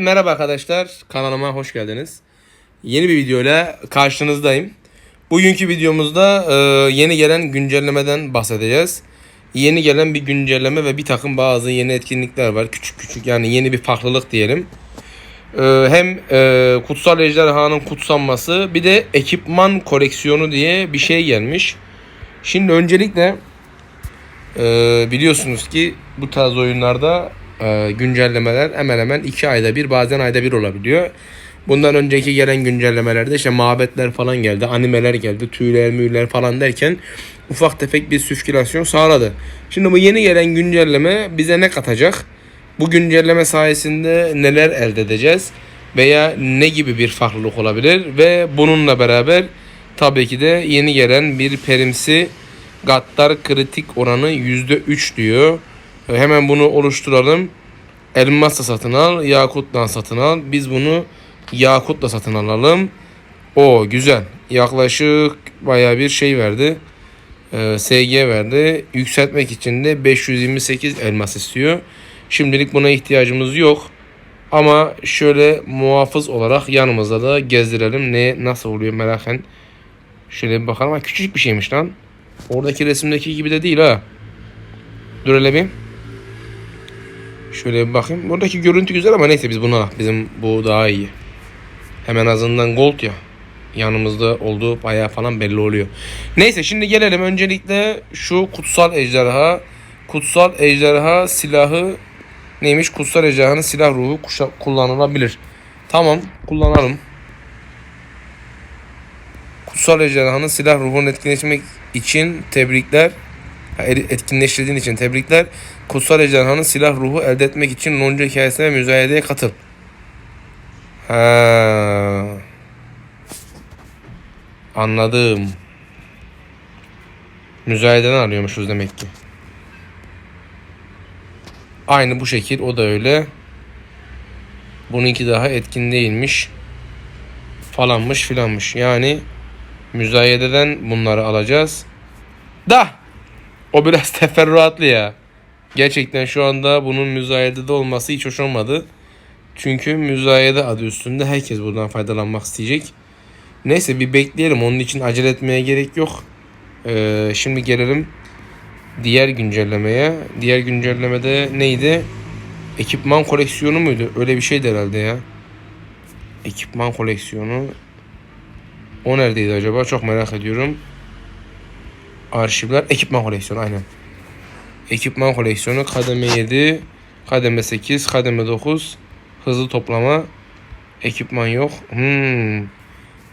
Merhaba arkadaşlar, kanalıma hoş geldiniz. Yeni bir videoyla karşınızdayım. Bugünkü videomuzda e, yeni gelen güncellemeden bahsedeceğiz. Yeni gelen bir güncelleme ve bir takım bazı yeni etkinlikler var. Küçük küçük yani yeni bir farklılık diyelim. E, hem e, Kutsal Ejderhanın kutsanması bir de ekipman koleksiyonu diye bir şey gelmiş. Şimdi öncelikle biliyorsunuz ki bu tarz oyunlarda e, güncellemeler hemen hemen 2 ayda bir bazen ayda bir olabiliyor. Bundan önceki gelen güncellemelerde işte mabetler falan geldi, animeler geldi, tüyler müyler falan derken ufak tefek bir süfkülasyon sağladı. Şimdi bu yeni gelen güncelleme bize ne katacak? Bu güncelleme sayesinde neler elde edeceğiz? Veya ne gibi bir farklılık olabilir? Ve bununla beraber tabii ki de yeni gelen bir perimsi Gattar kritik oranı %3 diyor. Hemen bunu oluşturalım. Elmasla satın al, yakutla satın al. Biz bunu yakutla satın alalım. O güzel. Yaklaşık baya bir şey verdi. Ee, SG verdi. Yükseltmek için de 528 elmas istiyor. Şimdilik buna ihtiyacımız yok. Ama şöyle muhafız olarak yanımızda da gezdirelim. Ne nasıl oluyor meraken. Şöyle bir bakalım. Ha, küçücük bir şeymiş lan. Oradaki resimdeki gibi de değil ha. Dur hele bir. Şöyle bir bakayım. Buradaki görüntü güzel ama neyse biz buna bizim bu daha iyi. Hemen azından gold ya. Yanımızda olduğu bayağı falan belli oluyor. Neyse şimdi gelelim öncelikle şu kutsal ejderha. Kutsal ejderha silahı neymiş? Kutsal ejderhanın silah ruhu kuşa- kullanılabilir. Tamam kullanalım. Kutsal ejderhanın silah ruhunu etkinleştirmek için tebrikler. Eri- Etkinleştirdiğin için tebrikler. Kutsal ejderhanın silah ruhu elde etmek için Lonca hikayesine müzayedeye katıl. Ha. Anladım. Müzayededen arıyormuşuz demek ki. Aynı bu şekil o da öyle. Bununki daha etkin değilmiş. Falanmış filanmış. Yani müzayededen bunları alacağız. Da o biraz teferruatlı ya. Gerçekten şu anda bunun müzayedede olması hiç hoş olmadı. Çünkü müzayede adı üstünde herkes buradan faydalanmak isteyecek. Neyse bir bekleyelim. Onun için acele etmeye gerek yok. Ee, şimdi gelelim diğer güncellemeye. Diğer güncellemede neydi? Ekipman koleksiyonu muydu? Öyle bir şeydi herhalde ya. Ekipman koleksiyonu. O neredeydi acaba? Çok merak ediyorum. Arşivler. Ekipman koleksiyonu aynen. Ekipman koleksiyonu kademe 7, kademe 8, kademe 9. Hızlı toplama. Ekipman yok. Hmm.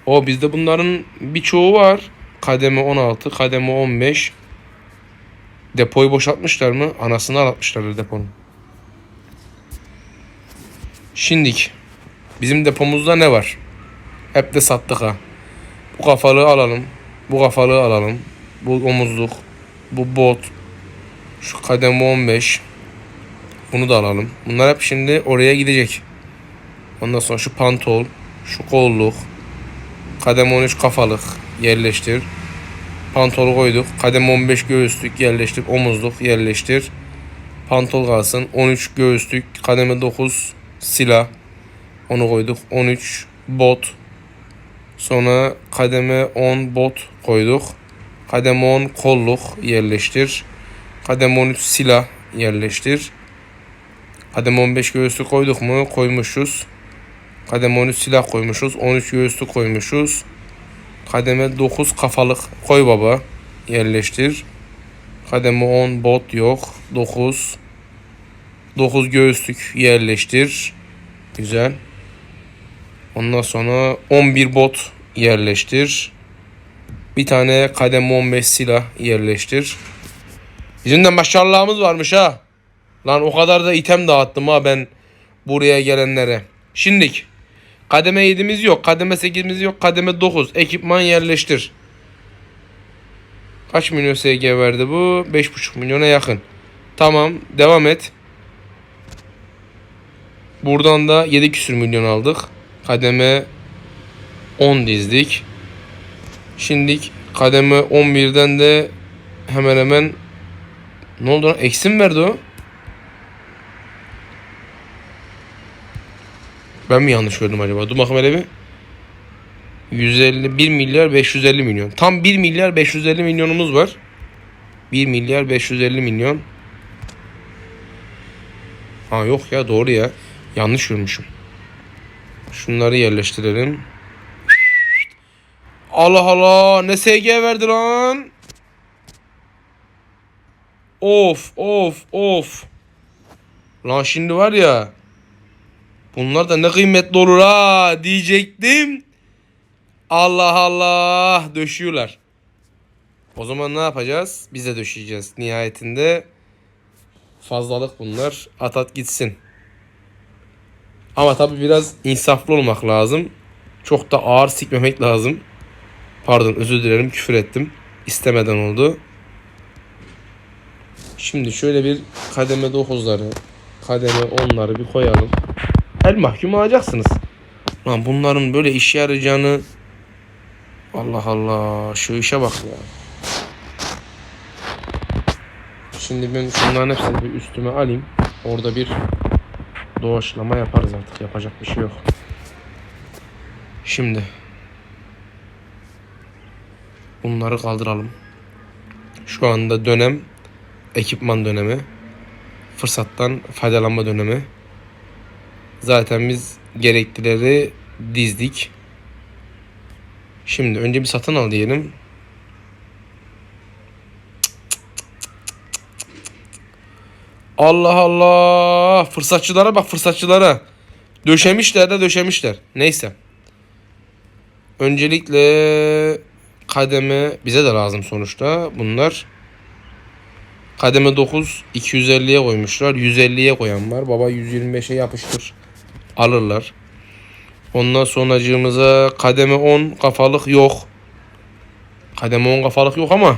O bizde bunların birçoğu var. Kademe 16, kademe 15. Depoyu boşaltmışlar mı? Anasını ağlatmışlar deponun. Şimdik. Bizim depomuzda ne var? Hep de sattık ha. Bu kafalığı alalım. Bu kafalığı alalım. Bu omuzluk. Bu bot. Şu kademe 15. Bunu da alalım. Bunlar hep şimdi oraya gidecek. Ondan sonra şu pantol, şu kolluk, kademe 13 kafalık yerleştir. Pantolu koyduk. Kademe 15 göğüslük yerleştir. Omuzluk yerleştir. Pantol kalsın. 13 göğüslük. Kademe 9 silah. Onu koyduk. 13 bot. Sonra kademe 10 bot koyduk. Kademe 10 kolluk yerleştir. Kademe 13 silah yerleştir. Kademe 15 göğüslü koyduk mu? Koymuşuz. Kademe 13 silah koymuşuz. 13 göğüslü koymuşuz. Kademe 9 kafalık koy baba. Yerleştir. Kademe 10 bot yok. 9. 9 göğüslük yerleştir. Güzel. Ondan sonra 11 bot yerleştir. Bir tane kademe 15 silah yerleştir. Bizim de maşallahımız varmış ha. Lan o kadar da item dağıttım ha ben buraya gelenlere. Şimdik. Kademe 7'miz yok. Kademe 8'miz yok. Kademe 9. Ekipman yerleştir. Kaç milyon SG verdi bu? 5,5 milyona yakın. Tamam. Devam et. Buradan da 7 küsür milyon aldık. Kademe 10 dizdik. Şimdi kademe 11'den de hemen hemen ne oldu lan? Eksi mi verdi o? Ben mi yanlış gördüm acaba? Dur bakayım hele bir. 150 1 milyar 550 milyon. Tam 1 milyar 550 milyonumuz var. 1 milyar 550 milyon. Ha yok ya doğru ya. Yanlış görmüşüm. Şunları yerleştirelim. Allah Allah ne SG verdi lan. Of of of. Lan şimdi var ya. Bunlar da ne kıymetli olur ha diyecektim. Allah Allah döşüyorlar. O zaman ne yapacağız? Biz de döşeyeceğiz. Nihayetinde fazlalık bunlar. At at gitsin. Ama tabi biraz insaflı olmak lazım. Çok da ağır sikmemek lazım. Pardon özür dilerim küfür ettim. İstemeden oldu. Şimdi şöyle bir kademe 9'ları, kademe 10'ları bir koyalım. El mahkum olacaksınız. Lan bunların böyle işe yarayacağını Allah Allah şu işe bak ya. Şimdi ben şunların hepsini bir üstüme alayım. Orada bir doğaçlama yaparız artık. Yapacak bir şey yok. Şimdi bunları kaldıralım. Şu anda dönem ekipman dönemi. Fırsattan faydalanma dönemi. Zaten biz gereklileri dizdik. Şimdi önce bir satın al diyelim. Allah Allah. Fırsatçılara bak fırsatçılara. Döşemişler de döşemişler. Neyse. Öncelikle kademe bize de lazım sonuçta. Bunlar kademe 9 250'ye koymuşlar. 150'ye koyan var. Baba 125'e yapıştır. Alırlar. Ondan sonracığımıza kademe 10 kafalık yok. Kademe 10 kafalık yok ama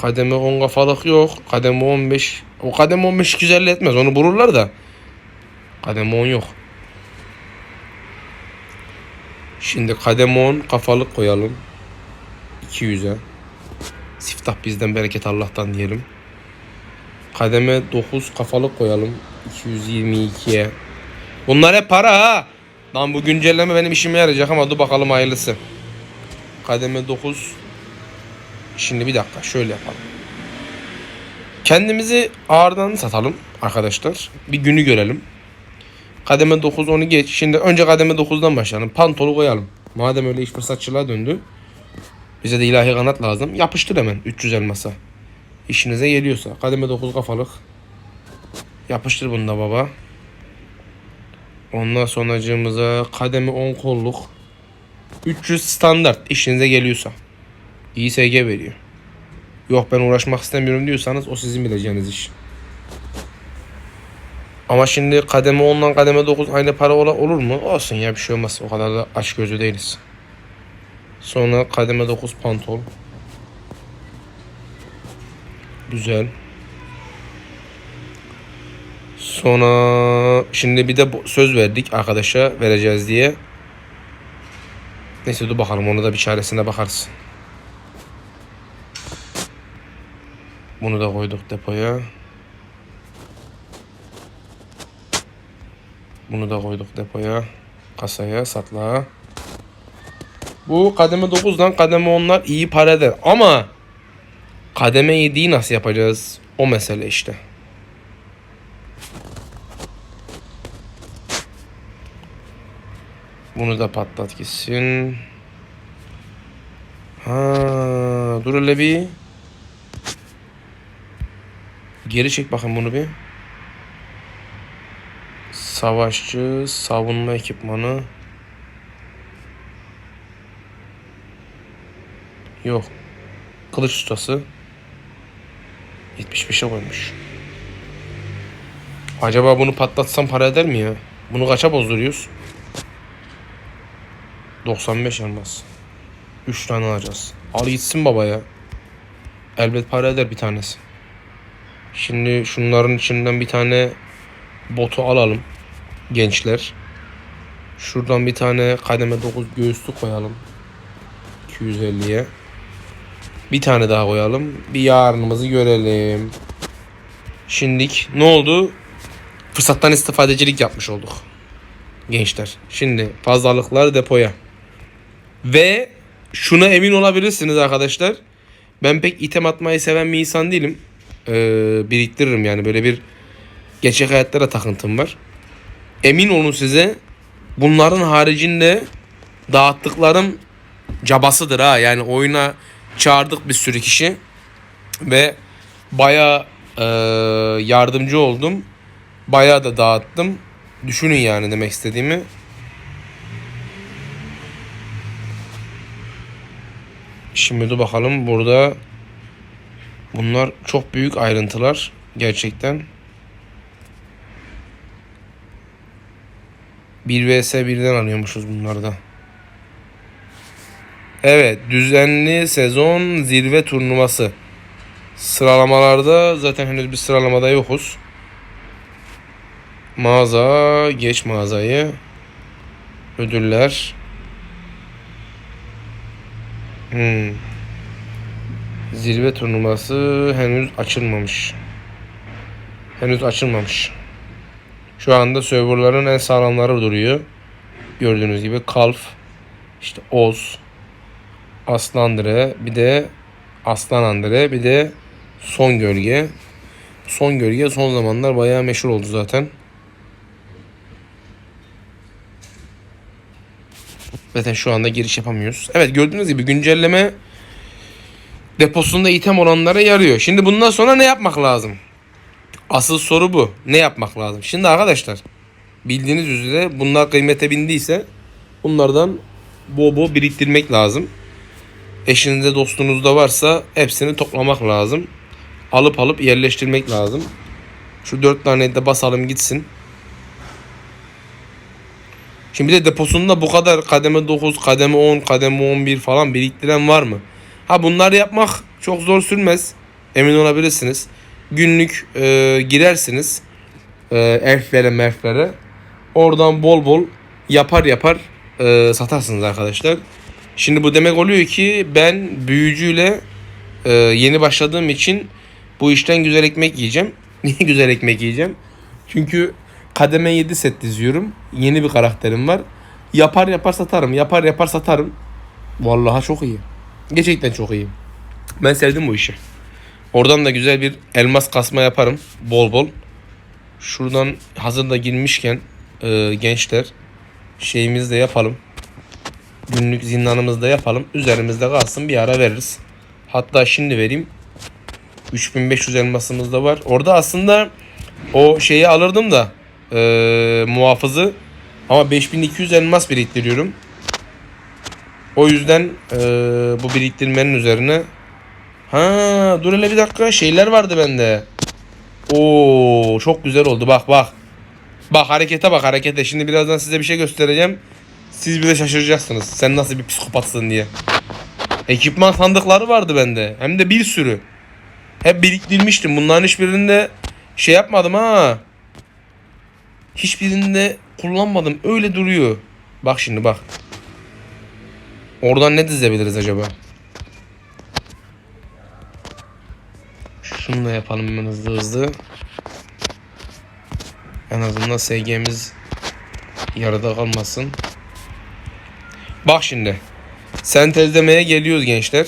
kademe 10 kafalık yok. Kademe 15 o kademe 15 250 etmez. Onu bulurlar da. Kademe 10 yok. Şimdi kademe 10 kafalık koyalım. 200'e. Siftah bizden bereket Allah'tan diyelim. Kademe 9 kafalık koyalım. 222'ye. Bunlar hep para ha. Lan bu güncelleme benim işime yarayacak ama dur bakalım hayırlısı. Kademe 9. Şimdi bir dakika şöyle yapalım. Kendimizi ağırdan satalım arkadaşlar. Bir günü görelim. Kademe 9 onu geç. Şimdi önce kademe 9'dan başlayalım. Pantolu koyalım. Madem öyle iş fırsatçılığa döndü. Bize de ilahi kanat lazım. Yapıştır hemen 300 elmasa. İşinize geliyorsa. Kademe 9 kafalık. Yapıştır bunu da baba. Ondan sonracığımıza kademe 10 kolluk. 300 standart işinize geliyorsa. İyi SG veriyor. Yok ben uğraşmak istemiyorum diyorsanız o sizin bileceğiniz iş. Ama şimdi kademe 10'dan kademe 9 aynı para olur mu? Olsun ya bir şey olmaz. O kadar da aç gözü değiliz. Sonra kademe 9 pantol. Güzel. Sonra şimdi bir de söz verdik arkadaşa vereceğiz diye. Neyse dur bakalım onu da bir çaresine bakarız. Bunu da koyduk depoya. Bunu da koyduk depoya. Kasaya, satlığa. Bu kademe 9'dan kademe 10'lar iyi para eder. Ama kademe 7'yi nasıl yapacağız? O mesele işte. Bunu da patlat gitsin. Ha, dur hele bir. Geri çek bakın bunu bir. Savaşçı, savunma ekipmanı. Yok. Kılıç ustası. 75'e koymuş. Acaba bunu patlatsam para eder mi ya? Bunu kaça bozduruyoruz? 95 elmas. 3 tane alacağız. Al gitsin baba ya. Elbet para eder bir tanesi. Şimdi şunların içinden bir tane botu alalım. Gençler. Şuradan bir tane kademe 9 göğüslük koyalım. 250'ye. Bir tane daha koyalım. Bir yarınımızı görelim. Şimdik ne oldu? Fırsattan istifadecilik yapmış olduk. gençler. Şimdi fazlalıklar depoya. Ve şuna emin olabilirsiniz arkadaşlar. Ben pek item atmayı seven bir insan değilim. Ee, biriktiririm yani böyle bir gerçek hayatlara takıntım var. Emin olun size bunların haricinde dağıttıklarım cabasıdır ha. Yani oyuna çağırdık bir sürü kişi ve baya yardımcı oldum. Baya da dağıttım. Düşünün yani demek istediğimi. Şimdi dur bakalım burada bunlar çok büyük ayrıntılar gerçekten. 1 vs 1'den alıyormuşuz bunlarda. Evet düzenli sezon zirve turnuvası. Sıralamalarda zaten henüz bir sıralamada yokuz. Mağaza geç mağazayı. Ödüller. Hmm. Zirve turnuvası henüz açılmamış. Henüz açılmamış. Şu anda serverların en sağlamları duruyor. Gördüğünüz gibi Kalf, işte Oz, Aslandre, bir de Aslan Andre, bir de Son Gölge. Son Gölge son zamanlar bayağı meşhur oldu zaten. Zaten şu anda giriş yapamıyoruz. Evet gördüğünüz gibi güncelleme deposunda item olanlara yarıyor. Şimdi bundan sonra ne yapmak lazım? Asıl soru bu. Ne yapmak lazım? Şimdi arkadaşlar bildiğiniz üzere bunlar kıymete bindiyse bunlardan bol bol biriktirmek lazım. Eşinizde dostunuzda varsa hepsini toplamak lazım. Alıp alıp yerleştirmek lazım. Şu dört tane de basalım gitsin. Şimdi de deposunda bu kadar kademe 9, kademe 10, kademe 11 falan biriktiren var mı? Ha bunları yapmak çok zor sürmez. Emin olabilirsiniz. Günlük e, girersiniz. E, elflere merflere. Oradan bol bol yapar yapar e, satarsınız arkadaşlar. Şimdi bu demek oluyor ki ben büyücüyle e, yeni başladığım için bu işten güzel ekmek yiyeceğim. Niye güzel ekmek yiyeceğim? Çünkü kademe 7 set diziyorum. Yeni bir karakterim var. Yapar yapar satarım. Yapar yapar satarım. Vallahi çok iyi. Gerçekten çok iyi. Ben sevdim bu işi. Oradan da güzel bir elmas kasma yaparım. Bol bol. Şuradan hazırda girmişken e, gençler şeyimizi de yapalım. Günlük zindanımızı da yapalım. Üzerimizde kalsın bir ara veririz. Hatta şimdi vereyim. 3500 elmasımız da var. Orada aslında o şeyi alırdım da e, muhafızı ama 5200 elmas biriktiriyorum. O yüzden e, bu biriktirmenin üzerine ha dur hele bir dakika şeyler vardı bende. Oo çok güzel oldu bak bak. Bak harekete bak harekete. Şimdi birazdan size bir şey göstereceğim. Siz bile şaşıracaksınız. Sen nasıl bir psikopatsın diye. Ekipman sandıkları vardı bende. Hem de bir sürü. Hep biriktirmiştim. Bunların hiçbirinde şey yapmadım ha. Hiçbirinde kullanmadım. Öyle duruyor. Bak şimdi bak. Oradan ne dizebiliriz acaba? Şunu da yapalım hemen hızlı hızlı. En azından SG'miz yarıda kalmasın. Bak şimdi. Sentezlemeye geliyoruz gençler.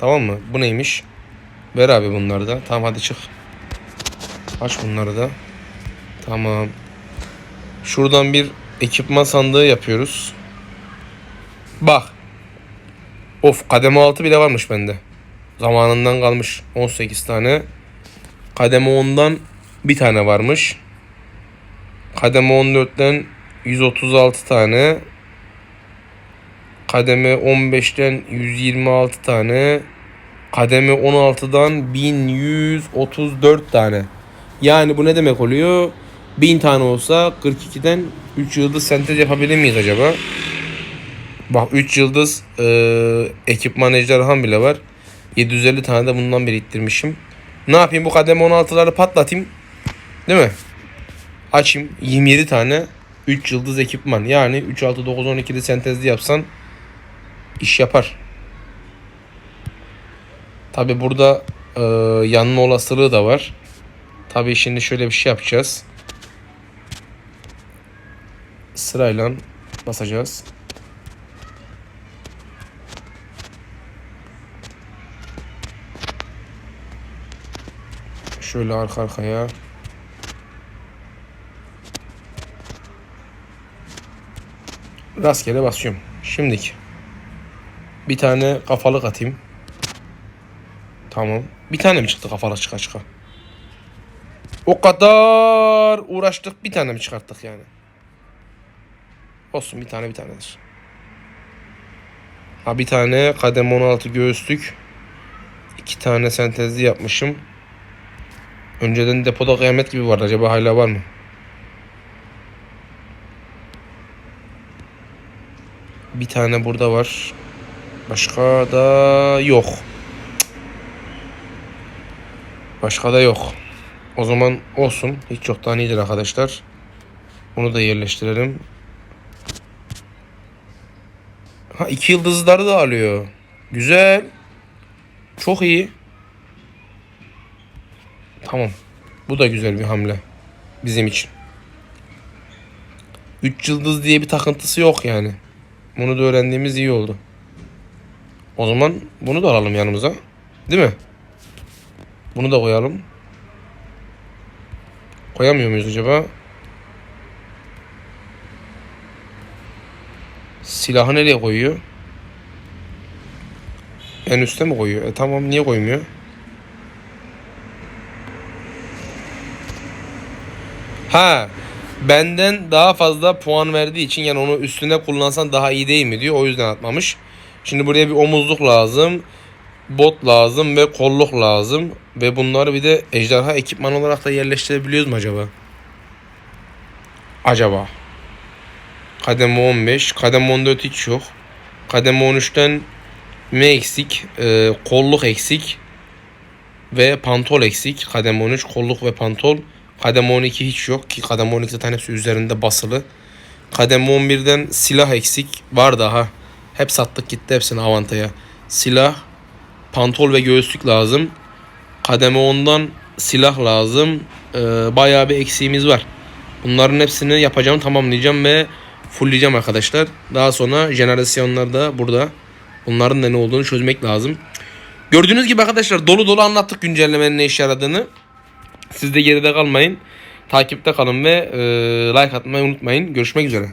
Tamam mı? Bu neymiş? Ver abi bunları da. Tamam hadi çık. Aç bunları da. Tamam. Şuradan bir ekipman sandığı yapıyoruz. Bak. Of kademe 6 bile varmış bende. Zamanından kalmış 18 tane. Kademe 10'dan bir tane varmış. Kademe 14'ten 136 tane. Kademe 15'ten 126 tane. Kademe 16'dan 1134 tane. Yani bu ne demek oluyor? 1000 tane olsa 42'den 3 yıldız sentez yapabilir miyiz acaba? Bak 3 yıldız e, ekipman ejderham bile var. 750 tane de bundan biriktirmişim. Ne yapayım bu kademe 16'ları patlatayım. Değil mi? Açayım 27 tane 3 yıldız ekipman. Yani 3 6 9 12'li sentezli yapsan iş yapar. Tabi burada e, yanma olasılığı da var. Tabi şimdi şöyle bir şey yapacağız. sırayla basacağız. Şöyle arka arkaya. Rastgele basıyorum. Şimdiki. Bir tane kafalık atayım. Tamam. Bir tane mi çıktı kafalık çıka çıka? O kadar uğraştık bir tane mi çıkarttık yani? Olsun bir tane bir tanedir. Ha bir tane kadem 16 göğüslük. iki tane sentezli yapmışım. Önceden depoda kıyamet gibi vardı. Acaba hala var mı? Bir tane burada var. Başka da yok. Başka da yok. O zaman olsun. Hiç yoktan iyidir arkadaşlar. Bunu da yerleştirelim. Ha iki yıldızları da alıyor. Güzel. Çok iyi. Tamam. Bu da güzel bir hamle. Bizim için. 3 yıldız diye bir takıntısı yok yani. Bunu da öğrendiğimiz iyi oldu. O zaman bunu da alalım yanımıza. Değil mi? Bunu da koyalım. Koyamıyor muyuz acaba? Silahı nereye koyuyor? En üste mi koyuyor? E tamam niye koymuyor? Ha benden daha fazla puan verdiği için yani onu üstüne kullansan daha iyi değil mi diyor. O yüzden atmamış. Şimdi buraya bir omuzluk lazım. Bot lazım ve kolluk lazım. Ve bunları bir de ejderha ekipman olarak da yerleştirebiliyoruz mu acaba? Acaba. Kademe 15. Kademe 14 hiç yok. Kademe 13'ten ne eksik? Ee, kolluk eksik. Ve pantol eksik. Kademe 13 kolluk ve pantol. Kademe 12 hiç yok ki kademe 12 zaten hepsi üzerinde basılı. Kademe 11'den silah eksik. Var daha. Hep sattık gitti hepsini avantaya. Silah, pantol ve göğüslük lazım. Kademe 10'dan silah lazım. Ee, bayağı bir eksiğimiz var. Bunların hepsini yapacağım, tamamlayacağım ve fullleyeceğim arkadaşlar. Daha sonra jenerasyonlar da burada. Bunların da ne olduğunu çözmek lazım. Gördüğünüz gibi arkadaşlar dolu dolu anlattık güncellemenin ne işe yaradığını. Siz de geride kalmayın. Takipte kalın ve e, like atmayı unutmayın. Görüşmek üzere.